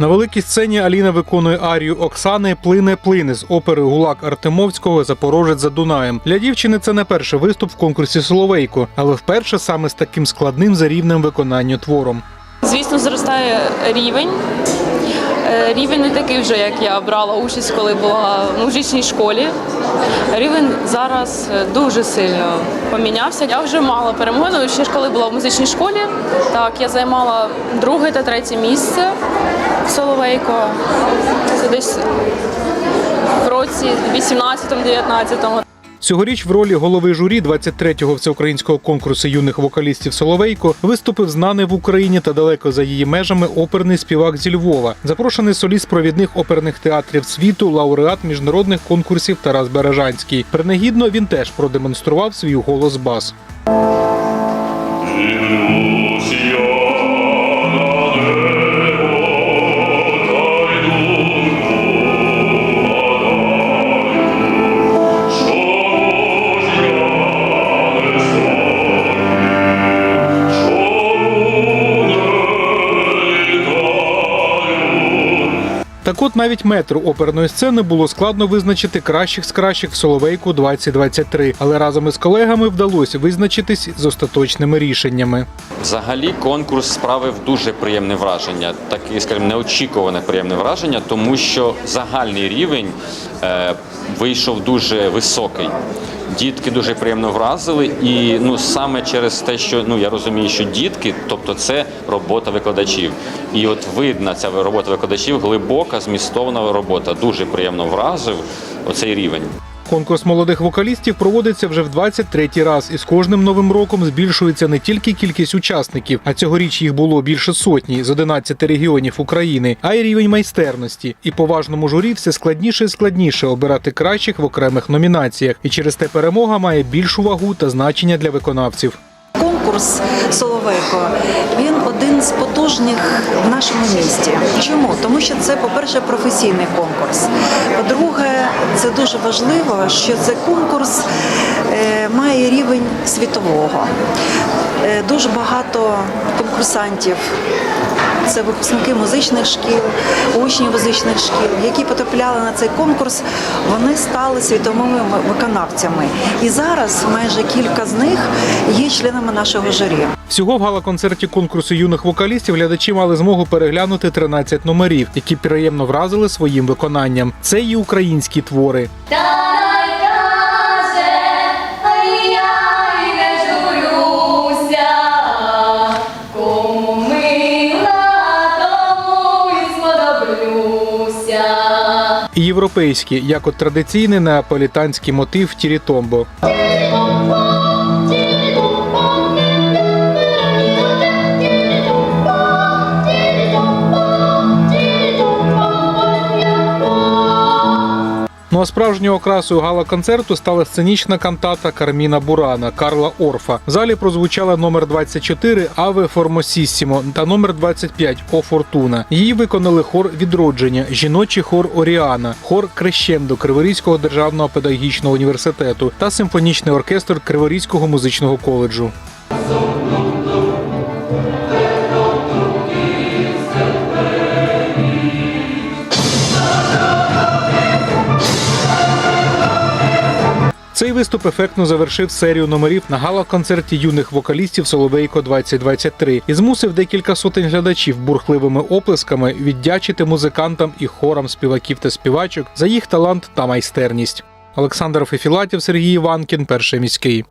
На великій сцені Аліна виконує арію Оксани Плине плине з опери Гулак Артемовського Запорожець за Дунаєм. Для дівчини це не перший виступ в конкурсі Соловейко, але вперше саме з таким складним за рівнем виконання твором. Звісно, зростає рівень. Е, Рівень не такий вже, як я брала участь, коли була в музичній школі. Рівень зараз е, дуже сильно помінявся. Я вже мала перемоги, ну, ще ж коли була в музичній школі. Так, я займала друге та третє місце в Соловейко. Це десь в році 18-19. Цьогоріч в ролі голови журі 23-го всеукраїнського конкурсу юних вокалістів Соловейко виступив знаний в Україні та далеко за її межами оперний співак зі Львова, запрошений соліст провідних оперних театрів світу, лауреат міжнародних конкурсів Тарас Бережанський. Принагідно він теж продемонстрував свій голос бас. Так от навіть метру оперної сцени було складно визначити кращих з кращих в Соловейку 2023, але разом із колегами вдалося визначитись з остаточними рішеннями. Взагалі конкурс справив дуже приємне враження, таке, скажімо, неочікуване приємне враження, тому що загальний рівень е, вийшов дуже високий. Дітки дуже приємно вразили, і ну саме через те, що ну я розумію, що дітки, тобто це робота викладачів, і от видна ця робота викладачів, глибока, змістовна робота. Дуже приємно вразив оцей рівень. Конкурс молодих вокалістів проводиться вже в 23-й раз, і з кожним новим роком збільшується не тільки кількість учасників, а цьогоріч їх було більше сотні з 11 регіонів України, а й рівень майстерності. І поважному журі все складніше і складніше обирати кращих в окремих номінаціях. І через те перемога має більшу вагу та значення для виконавців. Конкурс Соловейко він один з потужних в нашому місті. Чому? Тому що це, по-перше, професійний конкурс. По-друге, це дуже важливо, що цей конкурс е, має рівень світового. Е, Дуже багато конкурсантів. Це випускники музичних шкіл, учні музичних шкіл, які потрапляли на цей конкурс, вони стали світовими виконавцями. І зараз майже кілька з них є членами нашого журі. Всього в гала-концерті конкурсу юних вокалістів глядачі мали змогу переглянути 13 номерів, які приємно вразили своїм виконанням. Це і українські твори. Європейські, як от традиційний неаполітанський мотив Тірітомбо. Ну а справжньою окрасою гала-концерту стала сценічна кантата Карміна Бурана Карла Орфа. В залі прозвучала номер 24 Аве Формосіссімо та номер 25 О Фортуна. Її виконали хор відродження, жіночий хор Оріана, хор Крещендо Криворізького державного педагогічного університету та симфонічний оркестр Криворізького музичного коледжу. Цей виступ ефектно завершив серію номерів на гала-концерті юних вокалістів Соловейко 2023 і змусив декілька сотень глядачів бурхливими оплесками віддячити музикантам і хорам співаків та співачок за їх талант та майстерність. Олександр Фефілатів, Сергій Іванкін, перший міський.